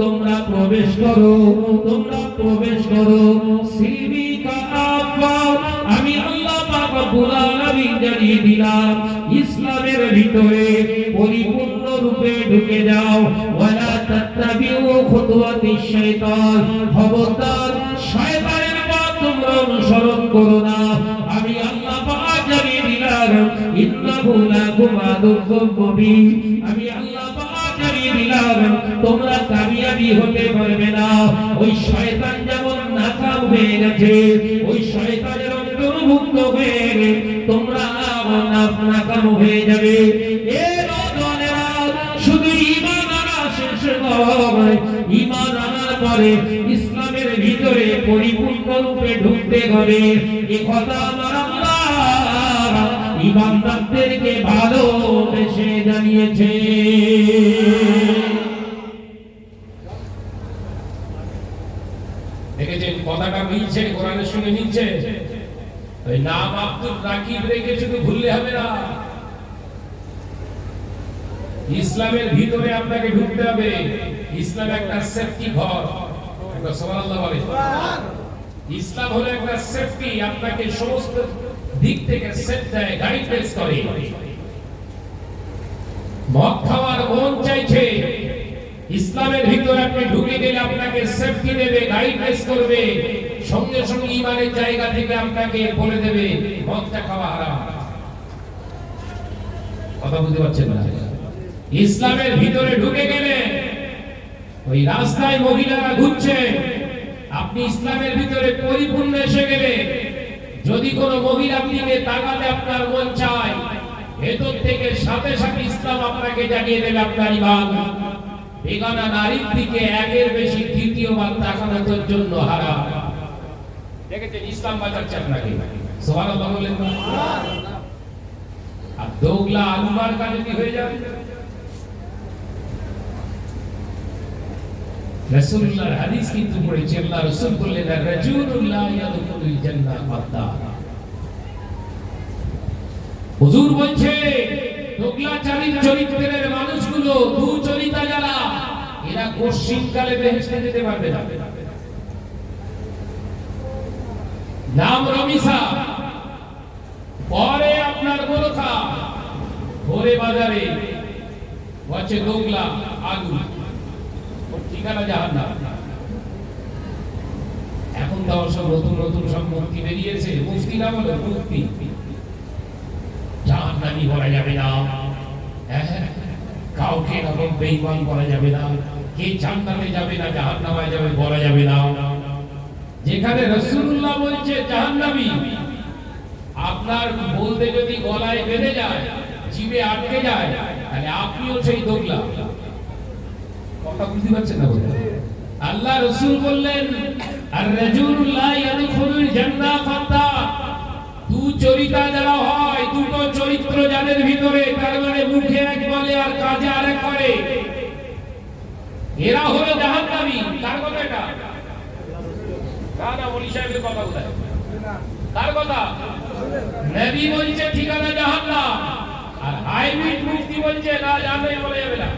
তোমরা প্রবেশ করো, তোমরা প্রবেশ করো। আমি দিলাম ইসলামের ভিতরে পরিপূর্ণ রূপে ঢুকে যাও। ওয়ালা তাত্তাবিউ খুতুওয়াতিশ শয়তানের তোমরা অনুসরণ করো না। তোমরা কামিয়াবি হতে পারবে না। ওই শয়তান যেমন নাকাম হয়ে গেছে, ওই শয়তানের অন্তর্ভুক্ত হয়ে তোমরা নাকাম হয়ে যাবে। আনার পরে ইসলামের ভিতরে পরিপূর্ণ রূপে ঢুকতে হবে। এ কথা আমার ইমানদারদেরকে ভালোবেসে জানিয়েছে। দেখেছেন কথাটা মিলছে, কোরআনের নাম আব্দুল রাকিব ভুললে হবে না। ইসলামের ভিতরে আপনাকে ঢুকতে হবে। ইসলাম একটা সেফটি ঘর। ইসলাম হলো একটা সেফটি আপনাকে সমস্ত দিক থেকে গাইডেন্স করে। মদ খাওয়ার মন চাইছে। ইসলামের আপনি ঢুকে গেলে আপনাকে সেফটি দেবে গাইডেন্স করবে। সঙ্গে সঙ্গে ইমানের জায়গা থেকে আপনাকে বলে দেবে, মদটা খাওয়া হারাম। কথা বুঝতে পারছেন না? ইসলামের ভিতরে ঢুকে গেলে ওই রাস্তায় মহিলারা ঘুরছে। আপনি ইসলামের ভিতরে পরিপূর্ণ এসে গেলে যদি কোনো মহিলার দিকে তাকাতে আপনার মন চায়, ভেতর থেকে সাথে সাথে ইসলাম আপনাকে জানিয়ে দেবে আপনার ইমান। বেগানা নারীর দিকে একের বেশি তৃতীয়বার তাকানো তোর জন্য হারাম। দেখেছেন, ইসলাম বাঁচাচ্ছে আপনাকে। সুবহানাল্লাহ বললেন আর দোগলা আলুমার কাজ হয়ে যাবে রাসূলুল্লাহর হাদিস কিন্তু পড়েছে, আল্লাহ রাসূল বললেন, রাজুলুল্লাহ ইয়াদখুলুল জান্নাহ মাত্তা হুজুর বলছে দোগলা চারির চরিত্রের মানুষগুলো, দু চরিতা যারা, এরা কোশ্চিনকালে বেহেশতে যেতে পারবে না। নাম রমিসা। পরে আপনার গোরখা ভোরে বাজারে হচ্ছে দোগলা ওর ঠিকানা জাহান এখন তো সব নতুন নতুন সব মুক্তি বেরিয়েছে মুফতি না বলে মুক্তি জাহান্নামি বলা যাবে না। হ্যাঁ, কাউকে এরকম বেঈমান বলা যাবে না। কে জান্নাতে যাবে না জাহান্নামে যাবে বলা যাবে না। যেখানে রাসূলুল্লাহ বলছে জাহান্নামী আপনার বলতে যদি গলায় বেঁধে যায় জিভে আটকে যায় তাহলে আপনিও সেই দোগলা। কথা বুঝতে পারছেন না আল্লাহ রসুল বললেন, আর রাজুলুল্লাহ ইয়াদখুলুল জান্নাহ ফাত্তা। দু চরিতা যারা হয়, দুটো চরিত্র যাদের ভিতরে, তার মানে মুখে এক বলে আর কাজে আরেক করে। এরা হলো জাহান্নামী। কার কথা এটা বলছে ঠিকানা জাহান্নাম। আর হাইব্রিড মুফতি বলছে, না জানে বলা যাবে না।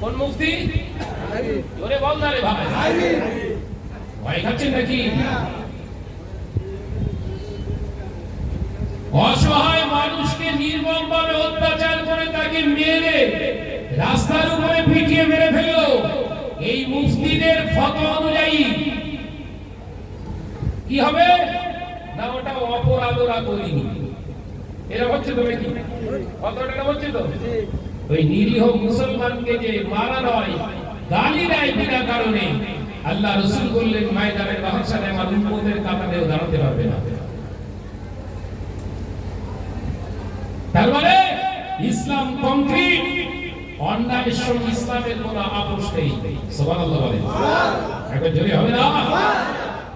কোন মুফতি? জোরে বল না রে ভাই। ভয় খাচ্ছেন নাকি? অসহায় মানুষকে নির্মম ভাবে অত্যাচার করে তাকে মেরে রাস্তার উপরে পিটিয়ে মেরে ফেলল। এই মুফতিদের ফতোয়া অনুযায়ী। কি হবে? না, ওটা অপরাধরা করিনি। এরা হচ্ছে তো নাকি? কতটা তো ওই নিরীহ মুসলমানকে যে মারা নয়, গালি দেয় বিনা কারণে, আল্লাহ রসুল বললেন ময়দানের বাহসানে আমার উম্মতের কাতারেও দাঁড়াতে পারবে না। তার মানে ইসলাম কংক্রিট অন্যায়ের সঙ্গে ইসলামের কোন আপোষ নেই। সুবহানাল্লাহ বলেন। একবার জোরে হবে না?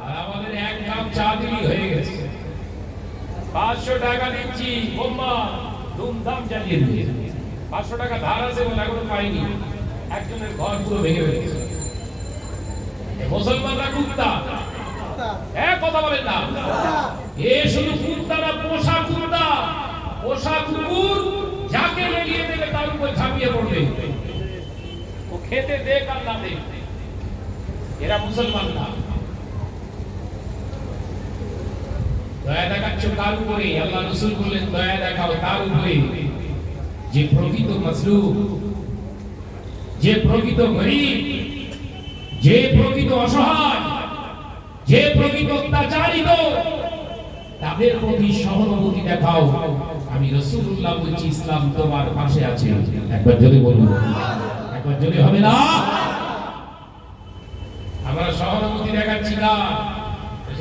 আর আমাদের এক কাপ চা দিলি হয়ে গেছে। পাঁচশো টাকা দিচ্ছি বোম্মা ধুমধাম চালিয়ে দিয়ে পাঁচশো টাকা ধার আছে বলে এখনও পাইনি। একজনের ঘর পুরো ভেঙে এ মুসলমানরা কুত্তা। হ্যাঁ কথা বলেন না। এ শুধু কুত্তা না, পোষা কুত্তা। পোষা কুকুর যাকে লেলিয়ে দেবে তার উপর ঝাঁপিয়ে পড়বে। ও খেতে দেখ আর না দেখ। এরা মুসলমান না। দয়া দেখাচ্ছ কার উপরে? আল্লাহ রসুল বললেন, দয়া দেখাও তার উপরে? যে প্রকৃত মজলুম যে প্রকৃত গরিব, যে প্রকৃত অসহায়, যে প্রকৃত অত্যাচারিত, তাদের প্রতি সহানুভূতি দেখাও। আমি রসুল্লাহ বলছি, ইসলাম তোমার পাশে আছে। একবার যদি বলুন। একবার যদি হবে না? আমরা সহানুভূতি দেখাচ্ছি না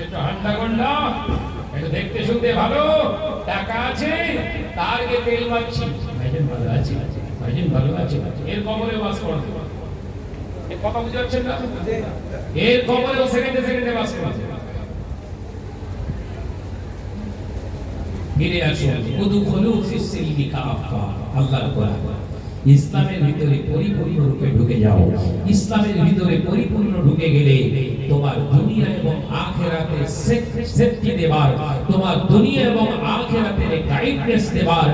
একটু হান্ডা গন্ডা। একটু দেখতে শুনতে ভালো। টাকা আছে, তার গে তেল মারছি ভাইজান, ভালো আছে। ভাইজান, ভালো আছে। এর কবরে বাস করতে কথা পারছেন না? এর কবরে সেকেন্ডে সেকেন্ডে বাস করতে ফিরে কাফা আল্লাহর কোরআন। ইসলামের ভিতরে পরিপূর্ণ রূপে ঢুকে যাও। ইসলামের ভিতরে পরিপূর্ণ ঢুকে গেলে তোমার দুনিয়া এবং আখেরাতে সেফটি দেবার, তোমার দুনিয়া এবং আখেরাতে গাইডনেস দেবার,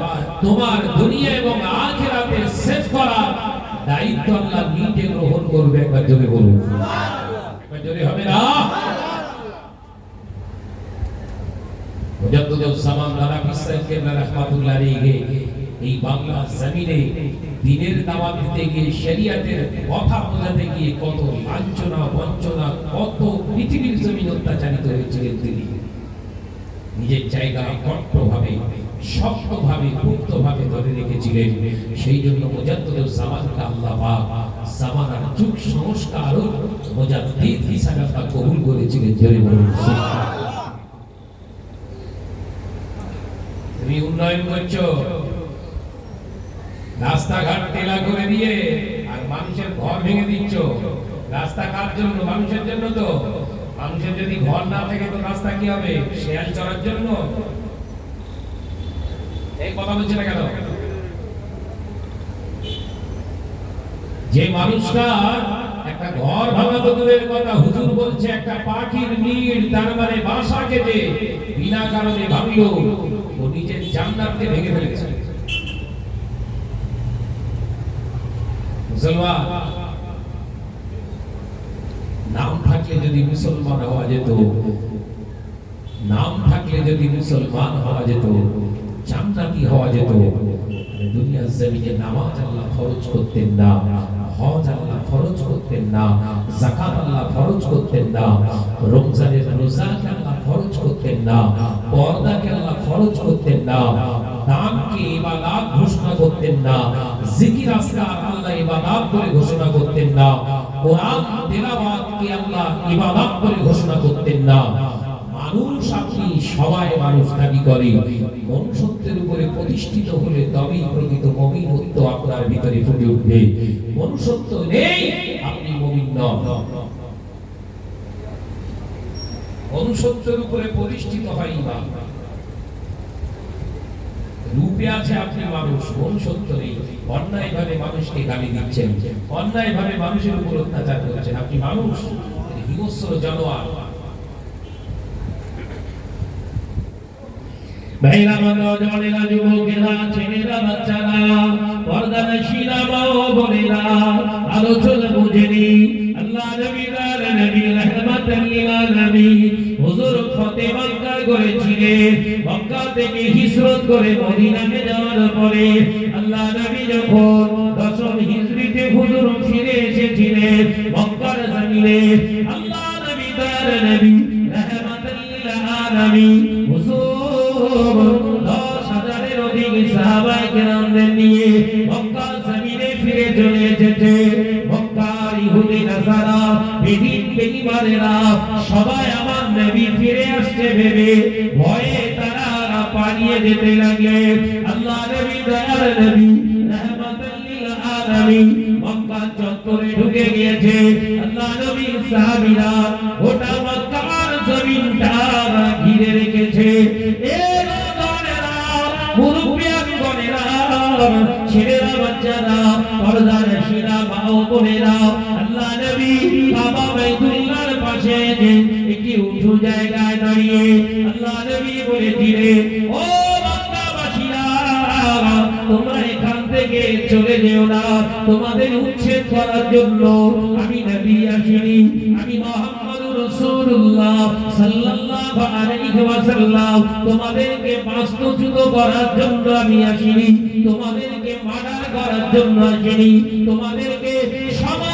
তোমার দুনিয়া এবং আখেরাতে সেভ করার দায়িত্ব আল্লাহ নিজে গ্রহণ করবে। একবার জোরে বলুন। একবার জোরে হবে না? মুজাদ্দুজ্জামান দাদা পিসাইল কেবলা রাহমাতুল্লাহ আলাইহি এই বাংলা জমিনে দিনের দাওয়াত দিতে গিয়ে শরিয়াতের কথা বোঝাতে গিয়ে কত লাঞ্ছনা, বঞ্চনা, কত পৃথিবীর জমিন অত্যাচারিত হয়েছিলেন তিনি। নিজের জায়গা কট্টভাবে শক্তভাবে পুক্তভাবে ধরে রেখেছিলেন। সেই জন্য মুজাদ্দুজ্জামানকে আল্লাহ পাক জামানার যুগ সংস্কার ও মুজাদ্দিদ হিসাবে আল্লাহ কবুল করেছিলেন। জোরে বলুন। তুমি উন্নয়ন করছ? রাস্তাঘাট টেলা করে দিয়ে আর মানুষের ঘর ভেঙে দিচ্ছ। রাস্তা কার জন্য? মানুষের জন্য তো। মানুষের যদি ঘর না থাকে তো রাস্তা কি হবে? শেয়াল চড়ার জন্য। এই কথা বলছে না কেন? যে মানুষটা একটা ঘর ভাঙা তো দূরের কথা, হুজুর বলছে, একটা পাখির নীড় তার মানে বাসা কেটে বিনা কারণে ভাঙলো। ও নিজের জান্নাতকে ভেঙে ফেলেছে। মুসলমান। নাম থাকলে যদি মুসলমান হওয়া যেত, নাম থাকলে যদি মুসলমান হওয়া যেত, জান্নাতি হওয়া যেত দুনিয়ার জমিনে নামাজ আল্লাহ ফরজ করতেন না, হজ আল্লাহ ফরজ করতেন না, যাকাত আল্লাহ ফরজ করতেন না, রমজানের রোজাকে আল্লাহ ফরজ করতেন না, পর্দাকে আল্লাহ ফরজ করতেন না দানকে ইবাদত ঘোষণা করতেন না। জিকির, আসকার, আল্লাহ ইবাদত বলে ঘোষণা করতেন না। কোরআন তেলাওয়াতকে আল্লাহ ইবাদত বলে ঘোষণা করতেন না। মানুষ আপনি, সবাই মানুষ দাবি করে। মনুষ্যত্বের উপরে প্রতিষ্ঠিত হলে তবেই প্রকৃত মমিনত্ব আপনার ভিতরে ফুটে উঠবে। মনুষ্যত্ব নেই, আপনি মমিন নন। মনুষ্যত্বের উপরে প্রতিষ্ঠিত হয় ইমান রূপে আছে আপনি মানুষ মনুষ্যত্ব নেই। অন্যায় ভাবে মানুষকে গালি দিচ্ছেন। অন্যায় ভাবে মানুষের উপর অত্যাচার করছেন। আপনি মানুষ হিংস্র জানোয়ার। আলোচনা করেছিলেন মক্কা থেকে হিজরত করে যাওয়ার পরে আল্লাহ নবী যখন দশম হিজরিতে হুজুর ফিরে এসেছিলেন মক্কার জমিনে আল্লাহ নবী দার নবী আলামিন নবী ফিরে আসছে ভেবে ভয়ে তারা পালিয়ে যেতে লাগলে আল্লাহ নবী দয়ার নবী, রহমাতুল আলামিন মক্কা চত্বরে ঢুকে গিয়েছে। আল্লাহ নবী সাহাবীরা গোটা মক্কার জমিনটা ঘিরে রেখেছে। এ নগরেরা মুরব্বিয়ানগণেরা, ছেলেরা, বাচ্চারা, পর্দার শিরা মা ও বোনেরা, আল্লাহ নবী বাবা বাইতুল্লাহর যে একটি উঁচু জায়গায় দাঁড়িয়ে আল্লাহ নবী বলে ও মক্কাবাসীরা, তোমরা এখান থেকে চলে যেও না। তোমাদের উচ্ছেদ করার জন্য আমি নবী আসিনি। আমি মোহাম্মদ রাসূলুল্লাহ সাল্লাল্লাহু আলাইহি ওয়াসাল্লাম। তোমাদেরকে বাস্তুচ্যুত করার জন্য আমি আসিনি। তোমাদেরকে মার্ডার করার জন্য আসিনি। তোমাদেরকে করে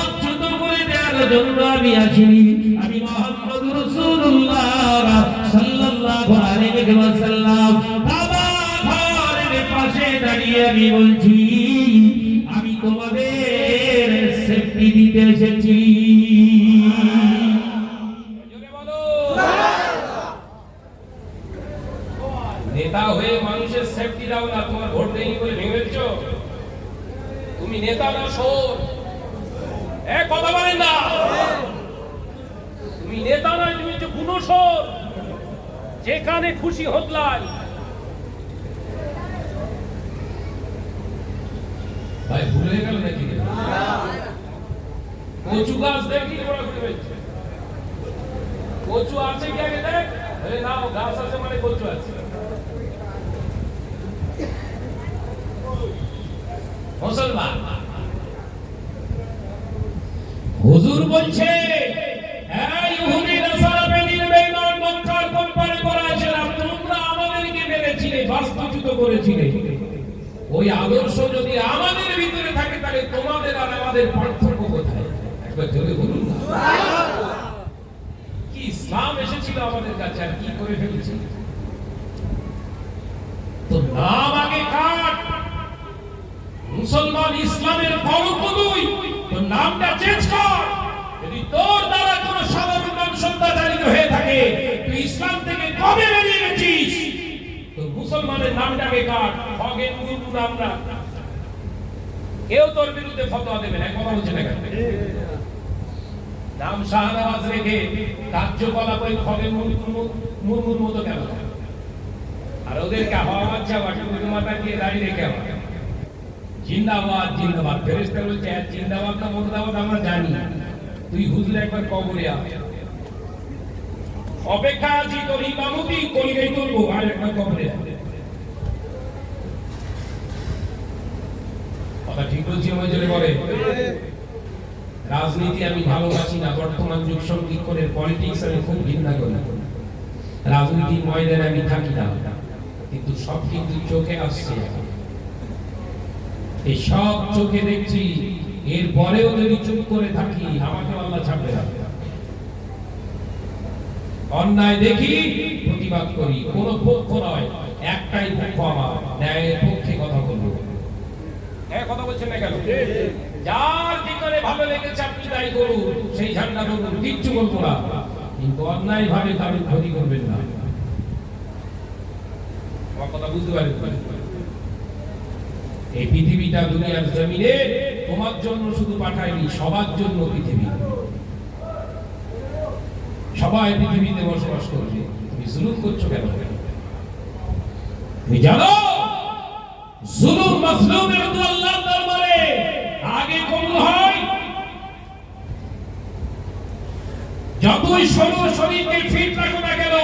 নেতা হয়ে মানুষের সেফটি দাও না, তোমার ভোট দেয়নি বলে ভেঙেছ তুমি নেতা না শোর। যেখানে খুশি হতলাই। ভুলে গেল নাকি? কচু গাছ দেখি ওরা ঘুরে কচু আছে কি আগে দেখ? না, ও গাছ আছে মানে কচু আছে। মুসলমান হুজুর বলছে এই ইহুদি নাসারা বেদিন বেঈমান মক্কার কোম্পানি করা আছে তোমরা আমাদেরকে বাস্তুচ্যুত করেছিলে। ওই আদর্শ যদি আমাদের ভিতরে থাকে, তাহলে তোমাদের আর আমাদের পার্থক্য কোথায়? একবার জোরে বলুন কি ইসলাম এসেছিল আমাদের কাছে আর কি করে ফেলেছি? তো নাম আগে কাট। মুসলমান ইসলামের তুই তো নামটা চেঞ্জ কর। যদি তোর দ্বারা কোনো সাধারণ মানুষ অত্যাচারিত হয়ে থাকে, তুই ইসলাম থেকে কবে বেরিয়ে গেছিস? তো মুসলমানের নামটাকে কাট। খগেন গুরু নাম রাখ কেউ তোর বিরুদ্ধে ফতোয়া দেবে না কথা হচ্ছে না? নাম শাহনওয়াজ রেখে কার্যকলাপ ওই খগেন মুর্মু- মুর্মুর মতো কেন? আর ওদেরকে হাওয়া বাচ্চা বাটি মাথা দিয়ে দাঁড়িয়ে রেখে আমার জিন্দাবাদ জিন্দাবাদ। ফেরেশতা বলছে হ্যাঁ, জিন্দাবাদ না মুর্দাবাদ আমরা জানি। তুই হুজুর একবার কবরে আ। অপেক্ষা আছি তোর ইমামতি তুলবো আর একবার কবরে কথা ঠিক বলছি আমার রাজনীতি আমি ভালোবাসি না বর্তমান যুগ সংকীর্ণের পলিটিক্স আমি খুব ঘৃণা করি। রাজনীতির ময়দানে আমি থাকি না। কিন্তু সব কিন্তু চোখে আসছে এখন। এই সব চোখে দেখছি। এর পরেও যদি চুপ করে থাকি, আমাকে আল্লাহ ছাড়বে না। অন্যায় দেখি, প্রতিবাদ করি, কোন পক্ষ নয়, একটাই পক্ষ আমার, ন্যায়ের পক্ষে কথা বলব। হ্যাঁ কথা বলছেন না কেন? যার কি করে ভালো লেগেছে আপনি তাই করুন, সেই ঝান্ডা করুন কিচ্ছু বলব না। কিন্তু অন্যায় ভাবে ক্ষতি করবেন না। আমার কথা বুঝতে পারেন? এই পৃথিবীটা দুনিয়ার জমিনে তোমার জন্য শুধু পাঠায়নি, সবার জন্য পৃথিবী। সবাই পৃথিবীতে বসবাস করবে। তুমি জুলুম করছ কেন? তুমি জানো, জুলুম মাসলুমের তো আল্লাহর দরবারে আগে কবুল হয়। যতই ষোলো শরীরকে ফিট রাখো না কেন